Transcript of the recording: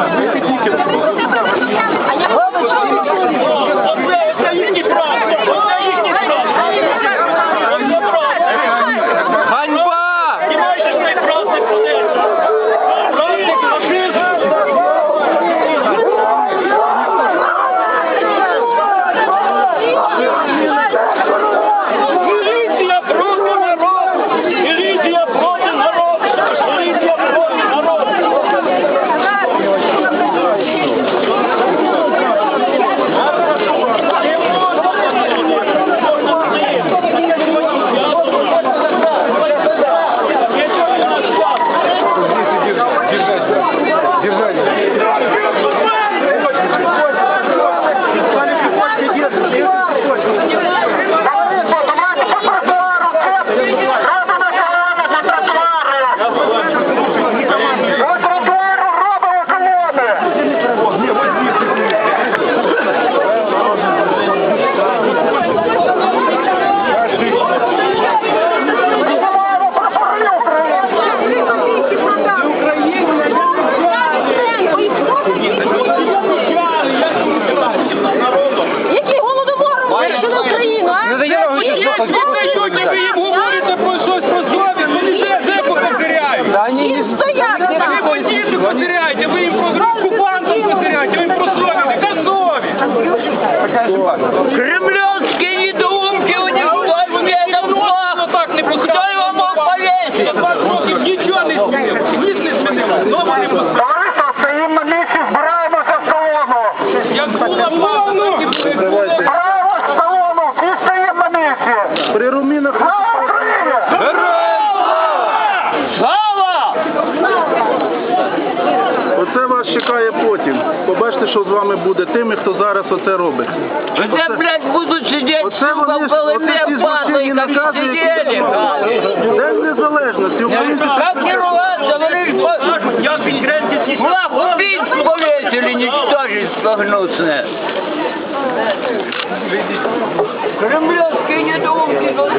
Оце потеряєте, ви їм про окупантів потеряєте, ви їм про совість. Яка совість? Кремлевские чекає потім. Побачите, що з вами буде тими, хто зараз оце робить. Где, блядь, будут сидеть, Оце сука, вони в голове оце ті падай, злочинні как накази, сидели, які. День незалежності. Українці Как не ругаться, говоришь, по- я підкреслюю, Флаг убийц повесили, ничтожество гнусное. Кремлевские недоумки, вот